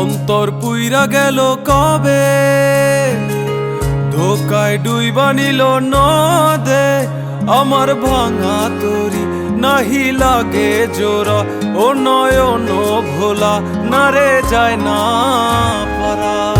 অন্তর পুইরা গেল কবে? ধোকায় ডুইবা নিল নদে, আমার ভাঙা তরি নাহি লাগে জোড়া ও নয়ন ভোলা নারে যায় না পারা।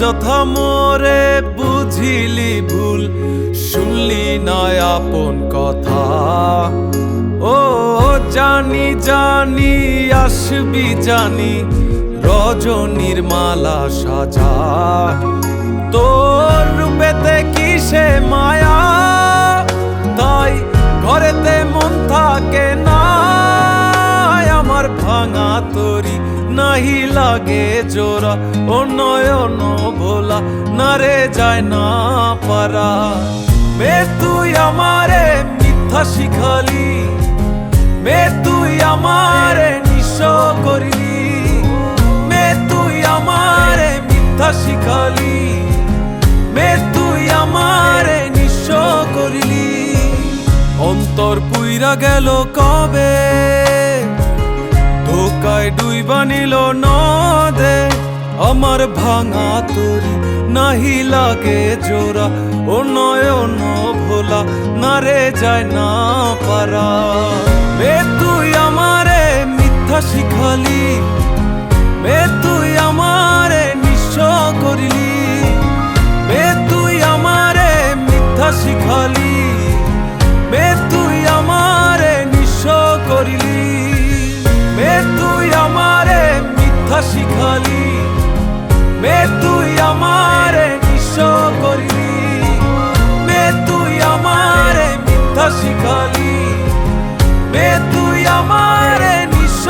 অযথা মোরে বুঝিলি ভুল, শুনলি না আপন কথা। ও, জানি জানি, আসবি জানি, রজনীর মালা সাজা। তোর রূপেতে কিসে মায়া? তাই ঘরেতে মন থাকে না, আমার ভাঙা তরি নাহি লাগে জোড়া, ও নয়ন ভোলা, না রে যায় না পারা। মে তুই আমারে মিথ্যা শিখালি, মে তুই আমারে নিঃস্ব করিলি, মে তুই আমারে মিথ্যা শিখালি, মে তুই আমারে নিঃস্ব করিলি। অন্তর পুইরা গেল কবে? ধোকায় ডুইবা নিল নদে। আমার ভাঙা তরি নাহি লাগে জোড়া। ও নয়ন ভোলা, না রে যায়, না পারা। বে, তুই আমারে মিথ্যা শিখালি শিখালি মে তুই আমার নিঃস করলি। মে তুই আমার মিথ্যা শিখালি। মে তুই আমার নিঃস